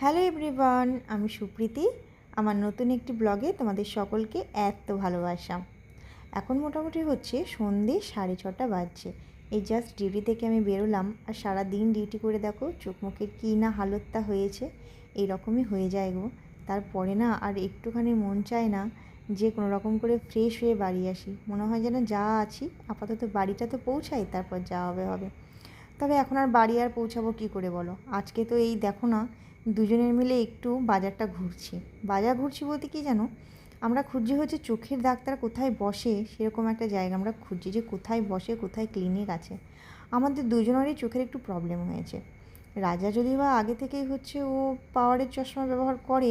Hello everyone, আমি সুপ্রীতি। আমার নতুন একটি ব্লগে তোমাদের সকলকে এত ভালোবাসা। এখন মোটামুটি হচ্ছে সন্ধে সাড়ে ছটা বাজছে। এই জাস্ট ডিউটি থেকে আমি বেরোলাম আর সারা দিন ডিউটি করে দেখো চোখ মুখের কী না হালতটা হয়েছে এই রকমই হয়ে যায় গো। তারপরে না আর একটুখানি মন চায় না যে কোনো রকম করে ফ্রেশ হয়ে বাড়ি আসি। মনে হয় যেন যা আছি, আপাতত বাড়িটা তো পৌঁছাই, তারপর যা হবে হবে। তবে এখন আর বাড়ি আর পৌঁছাবো কী করে বলো? আজকে তো এই দেখো না দুজনের মিলে একটু বাজারটা ঘুরছি। বাজার ঘুরছি বলতে কি জানো? আমরা খুঁজছি হচ্ছে চোখের ডাক্তার কোথায় বসে, সেরকম একটা জায়গা আমরা খুঁজছি যে কোথায় বসে, কোথায় ক্লিনিক আছে। আমাদের দুজনেরই চোখের একটু প্রবলেম হয়েছে। রাজা যদি বা আগে থেকেই হচ্ছে ও পাওয়ারের চশমা ব্যবহার করে,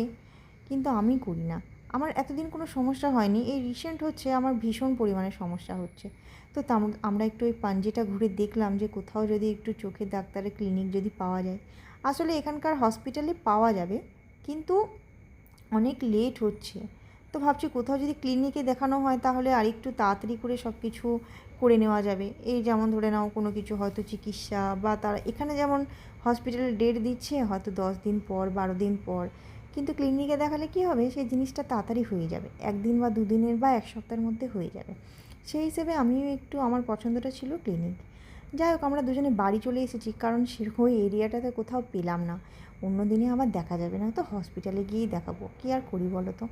কিন্তু আমি করি না। আমার এতদিন কোনো সমস্যা হয়নি, এই রিসেন্ট হচ্ছে আমার ভীষণ পরিমাণে সমস্যা হচ্ছে। তো আমরা একটু ওই পাঞ্জিটা ঘুরে দেখলাম যে কোথাও যদি একটু চোখের ডাক্তারের ক্লিনিক যদি পাওয়া যায় আসলে এখানকার হসপিটালে পাওয়া যাবে, কিন্তু অনেক লেট হচ্ছে। তো ভাবছি কোথাও যদি ক্লিনিকে দেখানো হয় তাহলে আরেকটু তাড়াতাড়ি করে সব কিছু করে নেওয়া যাবে। এই যেমন ধরে নাও কোনো কিছু হয়তো চিকিৎসা বা তারা, এখানে যেমন হসপিটালে ডেট দিচ্ছে হয়তো দশ দিন পর, বারো দিন পর, কিন্তু ক্লিনিকে দেখালে কী হবে? সেই জিনিসটা তাড়াতাড়ি হয়ে যাবে। একদিন বা দুদিনের বা এক সপ্তাহের মধ্যে হয়ে যাবে। সেই হিসেবে আমিও একটু, আমার পছন্দটা ছিল ক্লিনিক যাই হোক, আমরা দুজনে বাড়ি চলে এসেছি, কারণ সেরকম এরিয়াটাতে কোথাও পেলাম না। অন্য দিনে আবার দেখা যাবে, না তো হসপিটালে গিয়েই দেখাবো। কী আর করি বলো তো?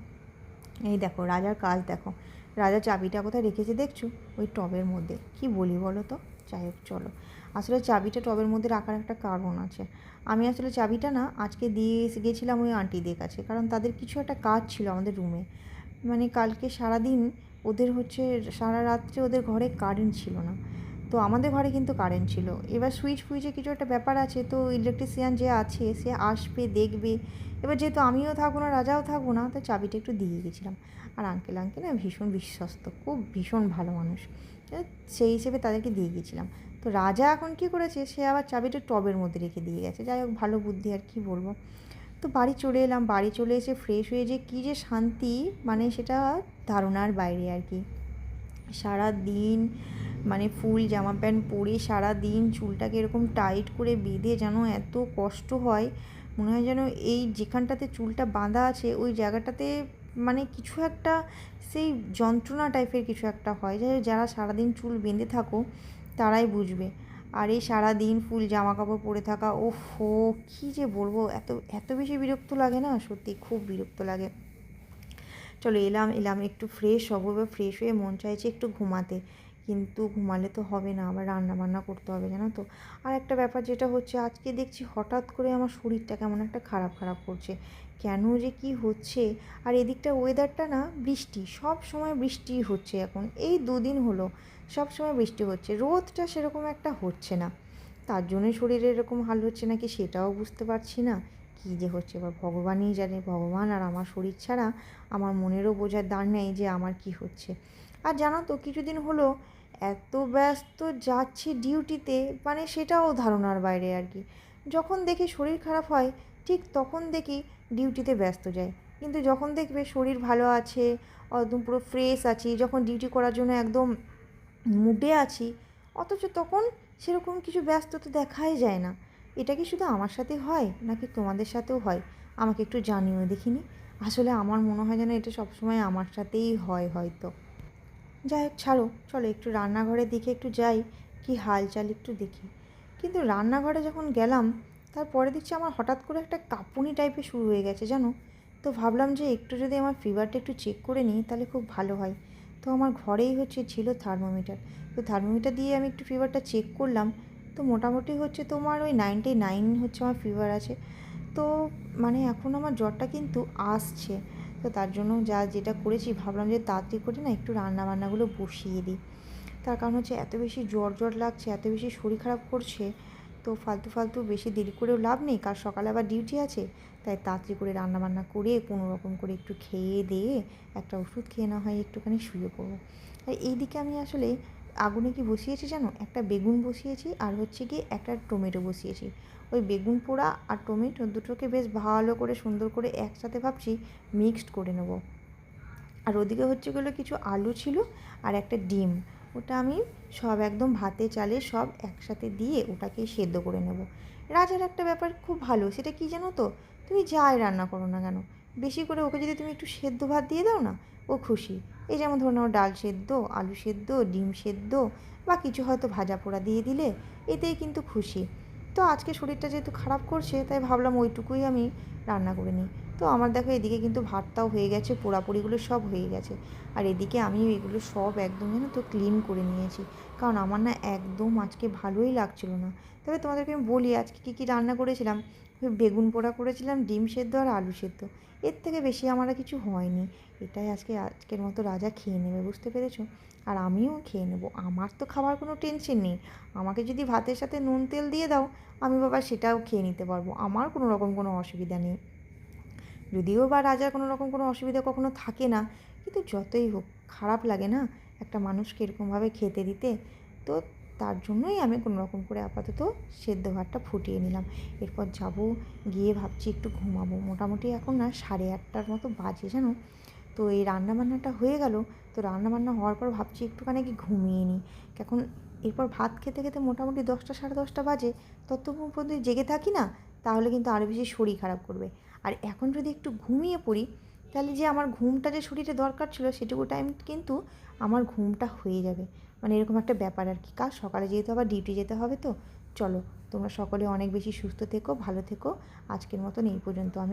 এই দেখো, রাজার কাজ দেখো। রাজা চাবিটা কোথায় রেখেছে দেখছ? ওই টবের মধ্যে। কি বলি বলো তো? যাই হোক, চলো। আসলে চাবিটা টবের মধ্যে রাখার একটা কারণ আছে। আমি আসলে চাবিটা না, আজকে দিয়ে এসে গেছিলাম ওই আন্টিদের কাছে, কারণ তাদের কিছু একটা কাজ ছিল আমাদের রুমে মানে কালকে সারাদিন ওদের হচ্ছে, সারা রাত্রে ওদের ঘরে কারেন্ট ছিল না। তো আমাদের ঘরে কিন্তু কারেন্ট ছিল। এবার সুইচ ফুইচে কিছু একটা ব্যাপার আছে, তো ইলেকট্রিশিয়ান যে আছে, সে আসবে, দেখবে। এবার যেহেতু আমিও থাকব না, রাজাও থাকব না, তো চাবিটা একটু দিয়ে গেছিলাম। আর আঙ্কেল আঙ্কেল না ভীষণ বিশ্বস্ত, খুব ভীষণ ভালো মানুষ। সেই হিসেবে তাদেরকে দিয়ে গেছিলাম। তো রাজা এখন কি করেছে, সে আবার চাবিটা টবের মধ্যে রেখে দিয়ে গেছে। যাই হোক, ভালো বুদ্ধি আর কি বলব। তো বাড়ি চলে এলাম, বাড়ি চলে এসে ফ্রেশ হয়ে যে কী যে শান্তি মানে সেটা ধারণার বাইরে আর কি। সারা দিন মানে ফুল, জামা প্যান্ট পরে সারা দিন চুলটাকে এরকম টাইট করে বেঁধে যেন এত কষ্ট হয়, মনে হয় যেন এই যেখানটাতে চুলটা বাঁধা আছে ওই জায়গাটাতে মানে কিছু একটা সেই যন্ত্রণা টাইপের কিছু একটা হয়। যারা সারাদিন চুল বেঁধে থাকো তারাই বুঝবে। আর এই সারাদিন ফুল জামা কাপড় পরে থাকা ও ফো কী যে বলব, এত এত বেশি বিরক্ত লাগে না? সত্যি খুব বিরক্ত লাগে। চলো এলাম এলাম একটু ফ্রেশ হব, এবার ফ্রেশ হয়ে মন চাইছে একটু ঘুমাতে। কিন্তু ঘুমালে তো হবে না, আবার রান্না বান্না করতে হবে, জানো তো। আর একটা ব্যাপার যেটা হচ্ছে, আজকে দেখছি হঠাৎ করে আমার শরীরটা কেমন একটা খারাপ খারাপ করছে। কেন যে কি হচ্ছে? আর এদিকটা ওয়েদারটা না, বৃষ্টি, সব সময় বৃষ্টি হচ্ছে এখন। এই দুদিন হলো, সব সময় বৃষ্টি হচ্ছে, রোদটা সেরকম একটা হচ্ছে না। তার জন্য শরীরে এরকম হাল হচ্ছে নাকি সেটাও বুঝতে পারছি না। কী যে হচ্ছে, এবার ভগবানই জানে, ভগবান আর আমার শরীর ছাড়া আমার মনেরও বোঝার দাঁড় নেই যে আমার কি হচ্ছে। আর জানো তো, কিছুদিন হলো এত ব্যস্ত যাচ্ছি ডিউটিতে মানে সেটাও ধারণার বাইরে আর কি। যখন দেখি শরীর খারাপ হয়, ঠিক তখন দেখি ডিউটিতে ব্যস্ত যায় কিন্তু যখন দেখবে শরীর ভালো আছে, একদম পুরো ফ্রেশ আছি, যখন ডিউটি করার জন্য একদম মুডে আছি, অথচ তখন সেরকম কিছু ব্যস্ততা দেখাই যায় না। এটা কি শুধু আমার সাথে হয়, নাকি তোমাদের সাথেও হয়? আমাকে একটু জানিও দেখিনি। আসলে আমার মনে হয় যেন এটা সবসময় আমার সাথেই হয় হয়তো। যাই হোক, ছাড়ো, চলো একটু রান্নাঘরের দিকে একটু যাই, কি হালচাল একটু দেখি। কিন্তু রান্নাঘরে যখন গেলাম, তারপরে দেখছি আমার হঠাৎ করে একটা কাঁপুনি টাইপের শুরু হয়ে গেছে, জানো? তো ভাবলাম যে একটু যদি আমার ফিভারটা একটু চেক করে নিই, তাহলে খুব ভালো হয়। তো আমার ঘরেই হচ্ছে ছিল থার্মোমিটার তো থার্মোমিটার দিয়ে আমি একটু ফিভারটা চেক করলাম। তো মোটামুটি হচ্ছে তোমার ওই নাইনটি নাইন হচ্ছে আমার ফিভার আছে। তো মানে এখন আমার জ্বরটা কিন্তু আসছে। তো তার জন্য যা যেটা করেছি, ভাবলাম যে তাড়াতাড়ি করে না একটু রান্না বান্নাগুলো বসিয়ে দিই। তার কারণ হচ্ছে এত বেশি জ্বর জ্বর লাগছে, এত বেশি শরীর খারাপ করছে, তো ফালতু ফালতু বেশি দেরি করেও লাভ নেই কার সকালে আবার ডিউটি আছে, তাই তাড়াতাড়ি করে রান্না বান্না করে কোনো রকম করে একটু খেয়ে দিয়ে একটা ওষুধ খেয়ে না হয় একটুখানি শুয়ে পড়ব। আর এইদিকে আমি আসলে আগুনে কি বসিয়েছি জানো? একটা বেগুন বসিয়েছি আর হচ্ছে কি একটা টমেটো বসিয়েছি। ওই বেগুন পোড়া আর টমেটো দুটোকে বেশ ভালো করে সুন্দর করে একসাথে ভাবছি মিক্সড করে নেব। আর ওদিকে হচ্ছে গেলো কিছু আলু ছিল আর একটা ডিম। ওটা আমি সব একদম ভাতে চালে সব একসাথে দিয়ে ওটাকে সেদ্ধ করে নেব। রাজার একটা ব্যাপার খুব ভালো, সেটা কি জানো তো? তুমি যাই রান্না করো না কেন? বেশি করে ওকে যদি তুমি একটু সেদ্ধ ভাত দিয়ে দাও না ও খুশি। এই যেমন ধরে নাও ডাল সেদ্ধ, আলু সেদ্ধ, ডিম সেদ্ধ বা কিছু হয়তো ভাজা পোড়া দিয়ে দিলে এতেই কিন্তু খুশি। তো আজকে শরীরটা যেহেতু খারাপ করছে, তাই ভাবলাম ওইটুকুই আমি রান্না করে নিই। তো আমার দেখো এদিকে কিন্তু ভাতটাও হয়ে গেছে পোড়াপুরিগুলো সব হয়ে গেছে। আর এদিকে আমি এগুলো সব একদম যেন তো ক্লিন করে নিয়েছি। কারণ আমার না একদম আজকে ভালোই লাগছিল না। তবে তোমাদেরকে আমি বলি, আজকে কী কী রান্না করেছিলাম? বেগুন পোড়া করেছিলাম, ডিম সেদ্ধ আর আলু সেদ্ধ। এর থেকে বেশি আমার কিছু হয়নি। এটাই আজকে, আজকের মতো রাজা খেয়ে নেবে, বুঝতে পেরেছ? আর আমিও খেয়ে নেব। আমার তো খাবার কোনো টেনশন নেই। আমাকে যদি ভাতের সাথে নুন তেল দিয়ে দাও, আমি বাবা সেটাও খেয়ে নিতে পারব। আমার কোনো রকম কোনো অসুবিধা নেই। যদিও বা রাজার কোনো রকম কোনো অসুবিধা কখনো থাকে না, কিন্তু যতই হোক, খারাপ লাগে না একটা মানুষকে এরকমভাবে খেতে দিতে। তো তার জন্যই আমি কোনো রকম করে আপাতত সেদ্ধ ভাতটা ফুটিয়ে নিলাম। এরপর যাব গিয়ে ভাবছি একটু ঘুমাবো। মোটামুটি এখন না সাড়ে আটটার মতো বাজে, জানো? তো এই রান্নাবান্নাটা হয়ে গেল। তো রান্নাবান্না হওয়ার পর ভাবছি একটুখানি কি ঘুমিয়ে নিই। এখন এরপর ভাত খেতে খেতে মোটামুটি দশটা, সাড়ে দশটা বাজে। ততক্ষণ পর্যন্ত জেগে থাকি না, তাহলে কিন্তু আরও বেশি শরীর খারাপ করবে। আর এখন যদি একটু ঘুমিয়ে পড়ি, তাহলে যে আমার ঘুমটা যে শরীরে দরকার ছিল সেটুকু টাইম কিন্তু আমার ঘুমটা হয়ে যাবে। মানে এরকম একটা ব্যাপার আর কি। কাজ সকালে যেহেতু আবার ডিউটি যেতে হবে তো, চলো তোমরা সকলে অনেক বেশি সুস্থ থেকো, ভালো থেকো। আজকের মতন এই পর্যন্ত আমি